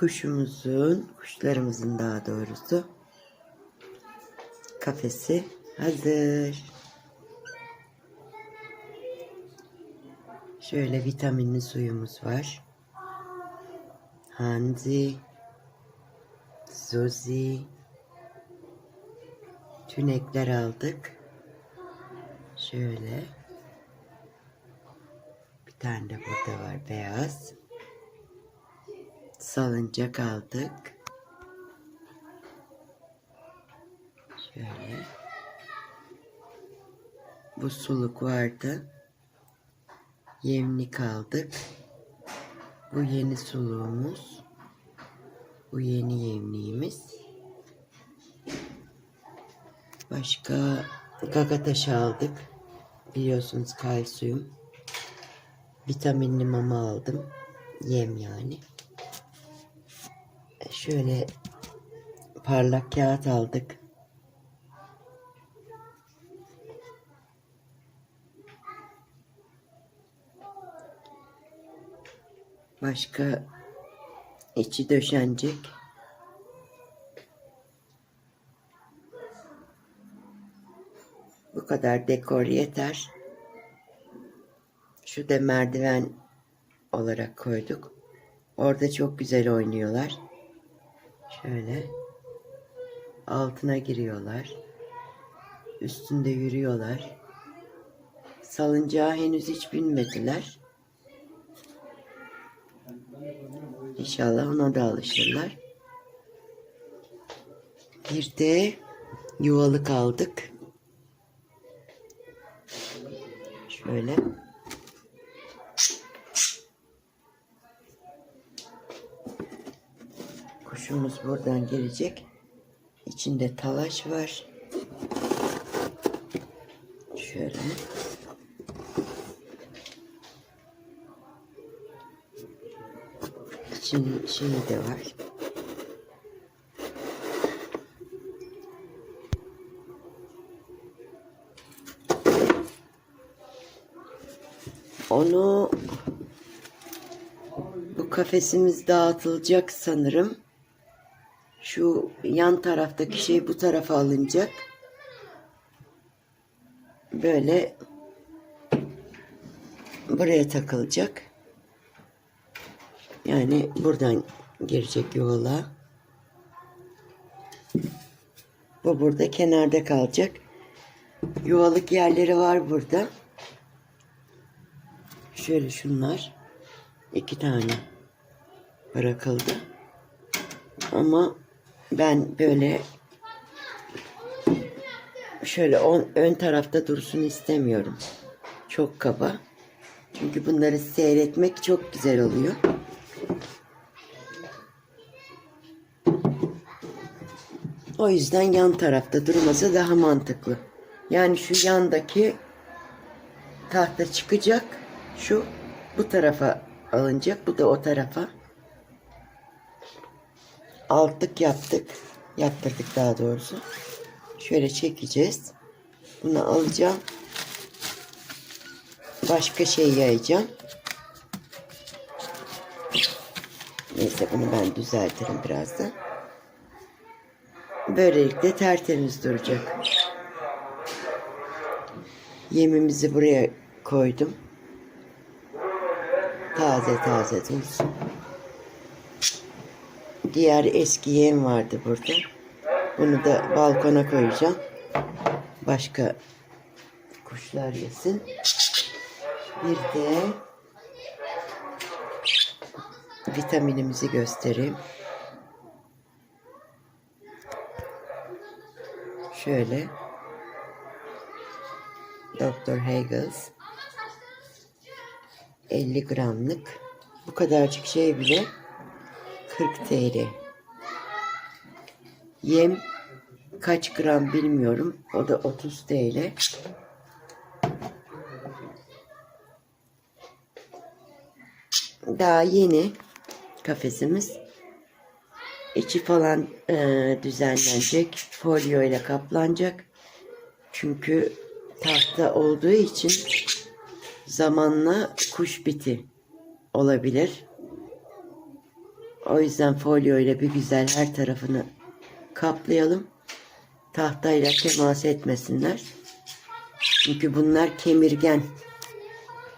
Kuşumuzun, kuşlarımızın daha doğrusu kafesi hazır. Şöyle vitaminli suyumuz var. Hanzi, Zozi, tünekler aldık. Şöyle. Bir tane de burada var beyaz. Salıncak aldık. Şöyle. Bu suluk vardı. Yemlik aldık. Bu yeni suluğumuz. Bu yeni yemliğimiz. Başka gaga taşı aldık. Biliyorsunuz kalsiyum. Vitaminli mama aldım. Yem yani. Şöyle parlak kağıt aldık. Başka içi döşenecek. Bu kadar dekor yeter. Şu da merdiven olarak koyduk. Orada çok güzel oynuyorlar. Şöyle altına giriyorlar. Üstünde yürüyorlar. Salıncağa henüz hiç binmediler. İnşallah ona da alışırlar. Bir de yuvalık aldık. Şöyle. Kuşumuz buradan gelecek. İçinde talaş var. Şöyle. İçin şeyi de var. Onu bu kafesimiz dağıtılacak sanırım. Şu yan taraftaki şey bu tarafa alınacak. Böyle buraya takılacak. Yani buradan girecek yola. Bu burada kenarda kalacak. Yuvalık yerleri var burada. Şöyle şunlar. iki tane bırakıldı. Ama ben böyle şöyle on, ön tarafta dursun istemiyorum. Çok kaba. Çünkü bunları seyretmek çok güzel oluyor. O yüzden yan tarafta durması daha mantıklı. Yani şu yandaki tahta çıkacak. Şu bu tarafa alınacak. Bu da o tarafa. Altlık yaptık. Yaptırdık daha doğrusu. Şöyle çekeceğiz. Bunu alacağım. Başka şey yayacağım. Neyse bunu ben düzeltirim birazdan. Böylelikle tertemiz duracak. Yemimizi buraya koydum. Taze taze dursun. Diğer eski yem vardı burada. Bunu da balkona koyacağım. Başka kuşlar yesin. Bir de vitaminimizi göstereyim. Şöyle Dr. Hagels 50 gramlık bu kadarcık şey bile 40 TL. Yem kaç gram bilmiyorum. O da 30 TL. Daha yeni kafesimiz. İçi falan e, düzenlenecek. Folyo ile kaplanacak. Çünkü tahta olduğu için zamanla kuş biti olabilir. O yüzden folyo ile bir güzel her tarafını kaplayalım. Tahtayla temas etmesinler. Çünkü bunlar kemirgen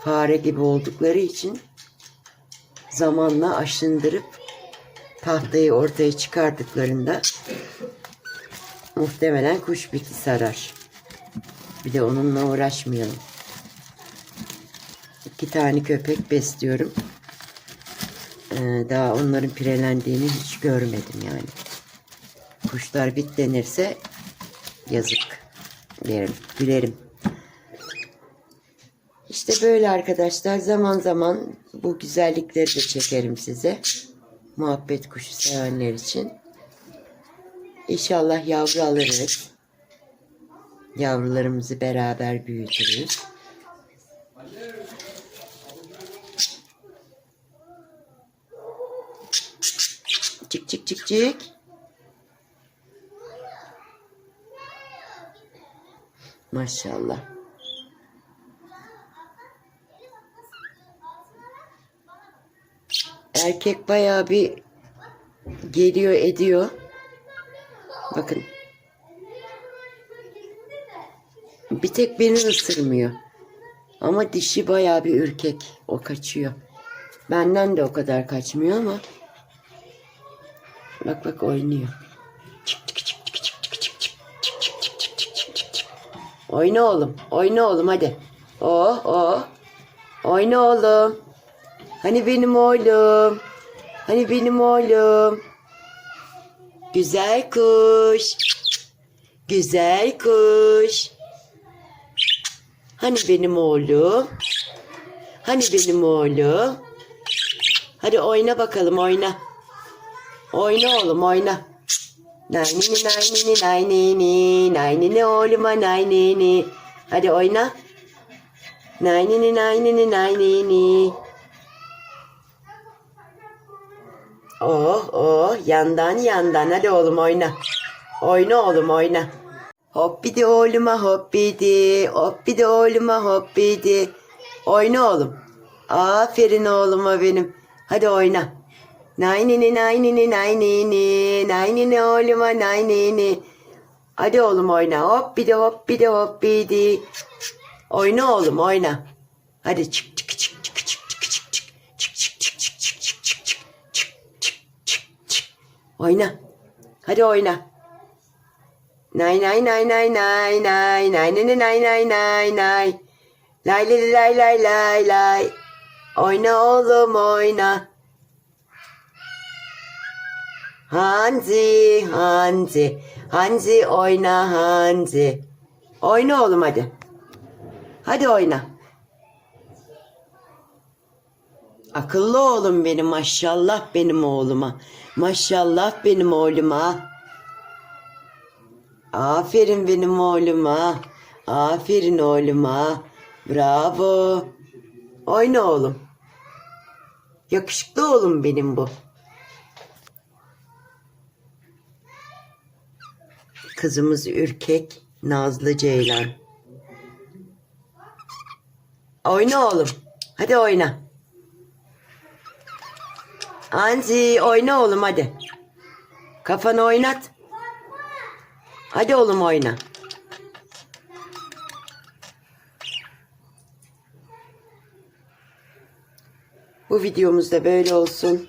fare gibi oldukları için zamanla aşındırıp tahtayı ortaya çıkardıklarında muhtemelen kuş biti sarar. Bir de onunla uğraşmayalım. İki tane köpek besliyorum. Ee, daha onların pirelendiğini hiç görmedim yani. Kuşlar bitlenirse yazık derim, gülerim. İşte böyle arkadaşlar zaman zaman bu güzellikleri de çekerim size. Muhabbet kuşu sevenler için. İnşallah yavru alırız. Yavrularımızı beraber büyütürüz. Çık. Maşallah. Erkek bayağı bir geliyor ediyor. Bakın. Bir tek beni ısırmıyor. Ama dişi bayağı bir ürkek. O kaçıyor. Benden de o kadar kaçmıyor ama. Bak bak oynuyor. Çık çık çık çık çık çık çık çık çık çık çık çık çık çık çık çık. Oyna oğlum. Oyna oğlum hadi. Oh oh. Oyna oğlum. Hani benim oğlum. Hani benim oğlum. Güzel kuş. Güzel kuş. Hani benim oğlum? Hani benim oğlum? Hadi oyna bakalım oyna. Oyna oğlum oyna. Naynini naynini naynini naynini oğluma naynini. Hadi oyna. Naynini naynini naynini. Oh oh yandan yandan hadi oğlum oyna. Oyna oğlum oyna. Hoppidi oğluma hoppidi. Hoppidi oğluma hoppidi. Oyna oğlum. Aferin oğluma benim. Hadi oyna. Naynini naynini naynini. Naynini oğluma naynini. Hadi oğlum oyna. Hoppidi hoppidi hoppidi. Oyna oğlum oyna. Hadi çık çık çık çık çık çık çık çık çık Oyna. Hadi oyna. Nay nay nay nay nay nay nay nay nay nay nay nay Lay lay lay lay lay lay Oyna oğlum oyna Hanzi Hanzi Hanzi oyna Hanzi Oyna oğlum hadi Hadi oyna Akıllı oğlum benim maşallah benim oğluma. Maşallah benim oğluma. Aferin benim oğluma. Aferin oğluma. Bravo. Oyna oğlum. Yakışıklı oğlum benim bu. Kızımız ürkek, nazlı ceylan. Oyna oğlum. Hadi oyna. Anzi oyna oğlum hadi. Kafanı oynat. Hadi oğlum oyna. Bu videomuz da böyle olsun.